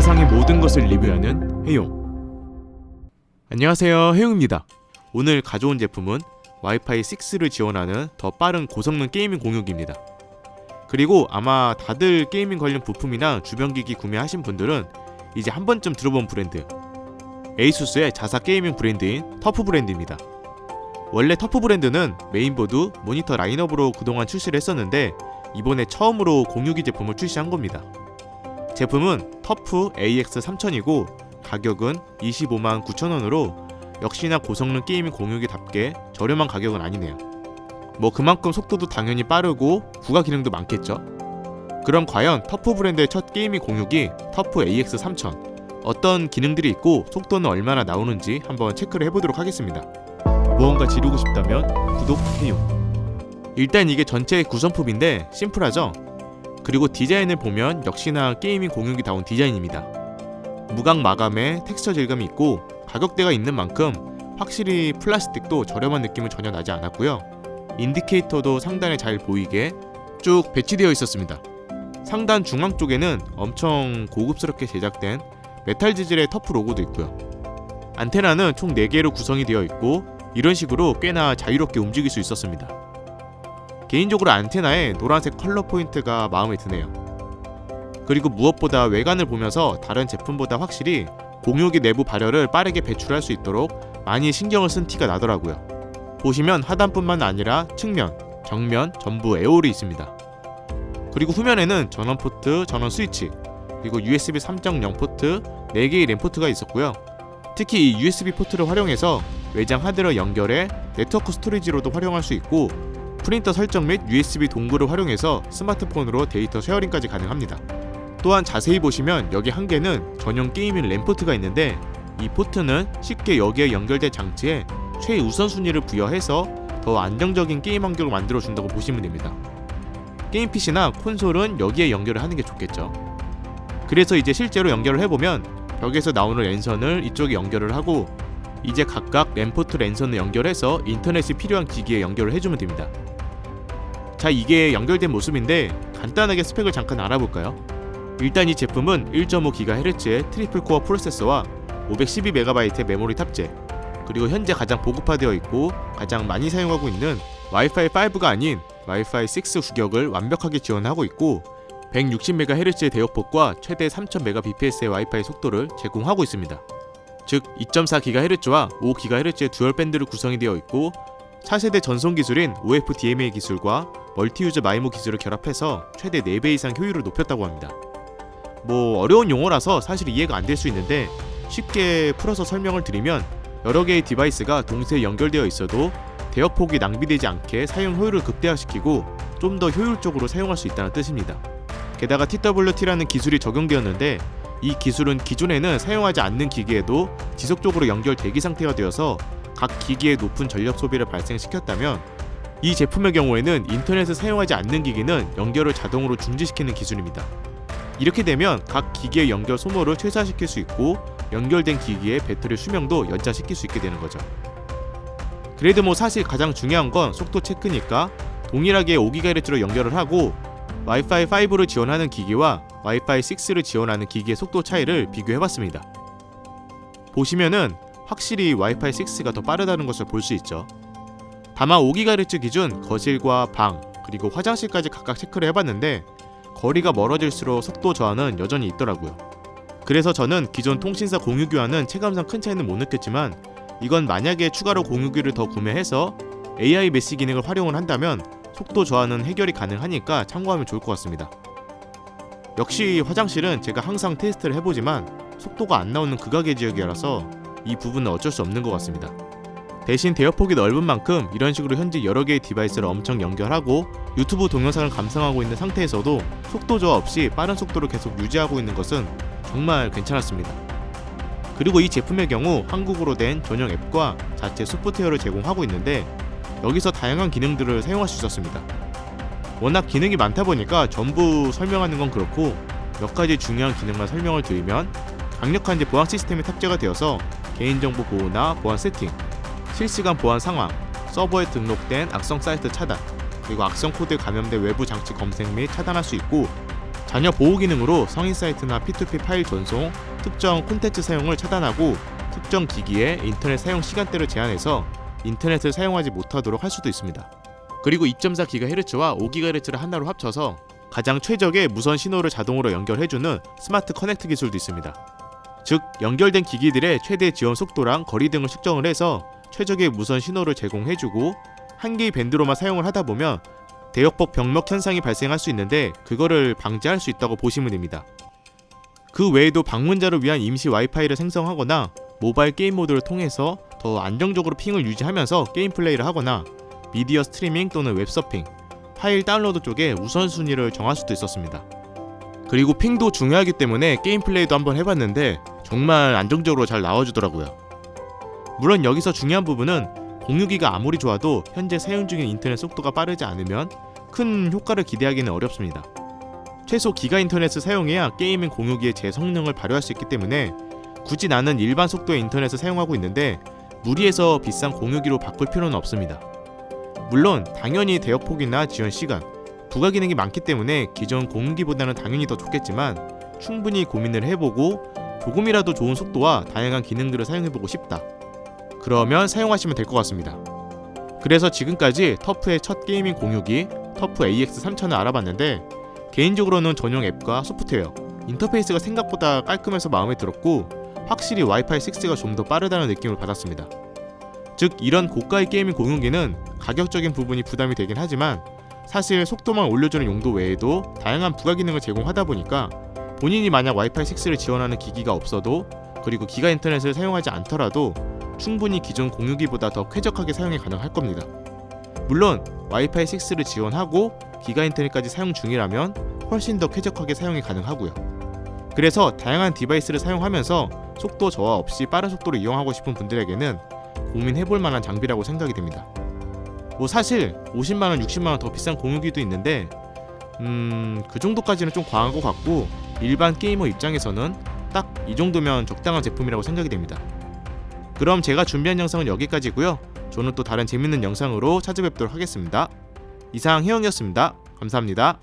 세상의 모든 것을 리뷰하는 해용. 안녕하세요, 해용입니다. 오늘 가져온 제품은 와이파이 6를 지원하는 더 빠른 고성능 게이밍 공유기입니다. 그리고 아마 다들 게이밍 관련 부품이나 주변 기기 구매하신 분들은 이제 한 번쯤 들어본 브랜드 에이수스의 자사 게이밍 브랜드인 터프 브랜드입니다. 원래 터프 브랜드는 메인보드, 모니터 라인업으로 그동안 출시를 했었는데 이번에 처음으로 공유기 제품을 출시한 겁니다. 제품은 터프 AX3000이고 가격은 25만 9천원으로 역시나 고성능 게이밍 공유기답게 저렴한 가격은 아니네요. 뭐 그만큼 속도도 당연히 빠르고 부가 기능도 많겠죠. 그럼 과연 터프 브랜드의 첫 게이밍 공유기 터프 AX3000 어떤 기능들이 있고 속도는 얼마나 나오는지 한번 체크를 해보도록 하겠습니다. 무언가 지르고 싶다면 구독해요. 일단 이게 전체 구성품인데 심플하죠? 그리고 디자인을 보면 역시나 게이밍 공유기다운 디자인입니다. 무광 마감에 텍스처 질감이 있고 가격대가 있는 만큼 확실히 플라스틱도 저렴한 느낌은 전혀 나지 않았고요. 인디케이터도 상단에 잘 보이게 쭉 배치되어 있었습니다. 상단 중앙 쪽에는 엄청 고급스럽게 제작된 메탈 재질의 터프 로고도 있고요. 안테나는 총 4개로 구성이 되어 있고 이런 식으로 꽤나 자유롭게 움직일 수 있었습니다. 개인적으로 안테나에 노란색 컬러 포인트가 마음에 드네요. 그리고 무엇보다 외관을 보면서 다른 제품보다 확실히 공유기 내부 발열을 빠르게 배출할 수 있도록 많이 신경을 쓴 티가 나더라고요. 보시면 하단뿐만 아니라 측면, 정면 전부 에어홀이 있습니다. 그리고 후면에는 전원 포트, 전원 스위치, 그리고 USB 3.0 포트 4개의 램 포트가 있었고요. 특히 이 USB 포트를 활용해서 외장 하드를 연결해 네트워크 스토리지로도 활용할 수 있고 프린터 설정 및 USB 동굴을 활용해서 스마트폰으로 데이터 쉐어링까지 가능합니다. 또한 자세히 보시면 여기 한 개는 전용 게이밍 램 포트가 있는데 이 포트는 쉽게 여기에 연결된 장치에 최우선순위를 부여해서 더 안정적인 게임 환경을 만들어 준다고 보시면 됩니다. 게임 PC나 콘솔은 여기에 연결을 하는 게 좋겠죠. 그래서 이제 실제로 연결을 해보면 벽에서 나오는 랜선을 이쪽에 연결을 하고 이제 각각 램포트 랜선을 연결해서 인터넷이 필요한 기기에 연결을 해주면 됩니다. 자 이게 연결된 모습인데 간단하게 스펙을 잠깐 알아볼까요? 일단 이 제품은 1.5GHz의 트리플 코어 프로세서와 512MB의 메모리 탑재 그리고 현재 가장 보급화되어 있고 가장 많이 사용하고 있는 와이파이 5가 아닌 와이파이 6 구격을 완벽하게 지원하고 있고 160MHz의 대역폭과 최대 3000Mbps의 와이파이 속도를 제공하고 있습니다. 즉 2.4GHz와 5GHz의 듀얼 밴드로 구성이 되어 있고 차세대 전송 기술인 OFDMA 기술과 멀티유저 마이모 기술을 결합해서 최대 4배 이상 효율을 높였다고 합니다. 뭐 어려운 용어라서 사실 이해가 안 될 수 있는데 쉽게 풀어서 설명을 드리면 여러 개의 디바이스가 동시에 연결되어 있어도 대역폭이 낭비되지 않게 사용 효율을 극대화시키고 좀 더 효율적으로 사용할 수 있다는 뜻입니다. 게다가 TWT라는 기술이 적용되었는데 이 기술은 기존에는 사용하지 않는 기기에도 지속적으로 연결 대기 상태가 되어서 각 기기의 높은 전력 소비를 발생시켰다면 이 제품의 경우에는 인터넷을 사용하지 않는 기기는 연결을 자동으로 중지시키는 기술입니다. 이렇게 되면 각 기기의 연결 소모를 최소화시킬 수 있고 연결된 기기의 배터리 수명도 연장시킬 수 있게 되는 거죠. 그래도 뭐 사실 가장 중요한 건 속도 체크니까 동일하게 5GHz로 연결을 하고 와이파이 5를 지원하는 기기와 와이파이 6를 지원하는 기기의 속도 차이를 비교해봤습니다. 보시면은 확실히 와이파이 6가 더 빠르다는 것을 볼 수 있죠. 다만 5GHz 기준 거실과 방 그리고 화장실까지 각각 체크를 해봤는데 거리가 멀어질수록 속도 저하는 여전히 있더라고요. 그래서 저는 기존 통신사 공유기와는 체감상 큰 차이는 못 느꼈지만 이건 만약에 추가로 공유기를 더 구매해서 AI 메시 기능을 활용을 한다면 속도 저하는 해결이 가능하니까 참고하면 좋을 것 같습니다. 역시 화장실은 제가 항상 테스트를 해보지만 속도가 안 나오는 극악의 지역이라서 이 부분은 어쩔 수 없는 것 같습니다. 대신 대역폭이 넓은 만큼 이런 식으로 현재 여러 개의 디바이스를 엄청 연결하고 유튜브 동영상을 감상하고 있는 상태에서도 속도 저하 없이 빠른 속도를 계속 유지하고 있는 것은 정말 괜찮았습니다. 그리고 이 제품의 경우 한국어로 된 전용 앱과 자체 소프트웨어를 제공하고 있는데 여기서 다양한 기능들을 사용할 수 있었습니다. 워낙 기능이 많다 보니까 전부 설명하는 건 그렇고 몇 가지 중요한 기능만 설명을 드리면 강력한 보안 시스템이 탑재가 되어서 개인정보 보호나 보안 세팅, 실시간 보안 상황, 서버에 등록된 악성 사이트 차단, 그리고 악성 코드에 감염된 외부 장치 검색 및 차단할 수 있고 자녀 보호 기능으로 성인 사이트나 P2P 파일 전송, 특정 콘텐츠 사용을 차단하고 특정 기기의 인터넷 사용 시간대를 제한해서 인터넷을 사용하지 못하도록 할 수도 있습니다. 그리고 2.4GHz와 5GHz를 하나로 합쳐서 가장 최적의 무선 신호를 자동으로 연결해주는 스마트 커넥트 기술도 있습니다. 즉 연결된 기기들의 최대 지원 속도랑 거리 등을 측정을 해서 최적의 무선 신호를 제공해주고 한 개의 밴드로만 사용을 하다 보면 대역법 병목 현상이 발생할 수 있는데 그거를 방지할 수 있다고 보시면 됩니다. 그 외에도 방문자를 위한 임시 와이파이를 생성하거나 모바일 게임 모드를 통해서 더 안정적으로 핑을 유지하면서 게임 플레이를 하거나 미디어 스트리밍 또는 웹서핑, 파일 다운로드 쪽에 우선순위를 정할 수도 있었습니다. 그리고 핑도 중요하기 때문에 게임 플레이도 한번 해봤는데 정말 안정적으로 잘 나와주더라고요. 물론 여기서 중요한 부분은 공유기가 아무리 좋아도 현재 사용 중인 인터넷 속도가 빠르지 않으면 큰 효과를 기대하기는 어렵습니다. 최소 기가 인터넷을 사용해야 게이밍 공유기의 제 성능을 발휘할 수 있기 때문에 굳이 나는 일반 속도의 인터넷을 사용하고 있는데 무리해서 비싼 공유기로 바꿀 필요는 없습니다. 물론 당연히 대역폭이나 지원 시간, 부가 기능이 많기 때문에 기존 공유기보다는 당연히 더 좋겠지만 충분히 고민을 해보고 조금이라도 좋은 속도와 다양한 기능들을 사용해보고 싶다. 그러면 사용하시면 될 것 같습니다. 그래서 지금까지 터프의 첫 게이밍 공유기 터프 AX3000을 알아봤는데 개인적으로는 전용 앱과 소프트웨어, 인터페이스가 생각보다 깔끔해서 마음에 들었고 확실히 와이파이 6가 좀 더 빠르다는 느낌을 받았습니다. 즉 이런 고가의 게이밍 공유기는 가격적인 부분이 부담이 되긴 하지만 사실 속도만 올려주는 용도 외에도 다양한 부가 기능을 제공하다 보니까 본인이 만약 와이파이 6를 지원하는 기기가 없어도 그리고 기가 인터넷을 사용하지 않더라도 충분히 기존 공유기보다 더 쾌적하게 사용이 가능할 겁니다. 물론 와이파이 6를 지원하고 기가 인터넷까지 사용 중이라면 훨씬 더 쾌적하게 사용이 가능하고요. 그래서 다양한 디바이스를 사용하면서 속도 저하 없이 빠른 속도로 이용하고 싶은 분들에게는 고민해볼 만한 장비라고 생각이 됩니다. 뭐 사실 50만원, 60만원 더 비싼 공유기도 있는데 음, 그 정도까지는 좀 과한 것 같고 일반 게이머 입장에서는 딱 이 정도면 적당한 제품이라고 생각이 됩니다. 그럼 제가 준비한 영상은 여기까지고요. 저는 또 다른 재밌는 영상으로 찾아뵙도록 하겠습니다. 이상 혜영이었습니다. 감사합니다.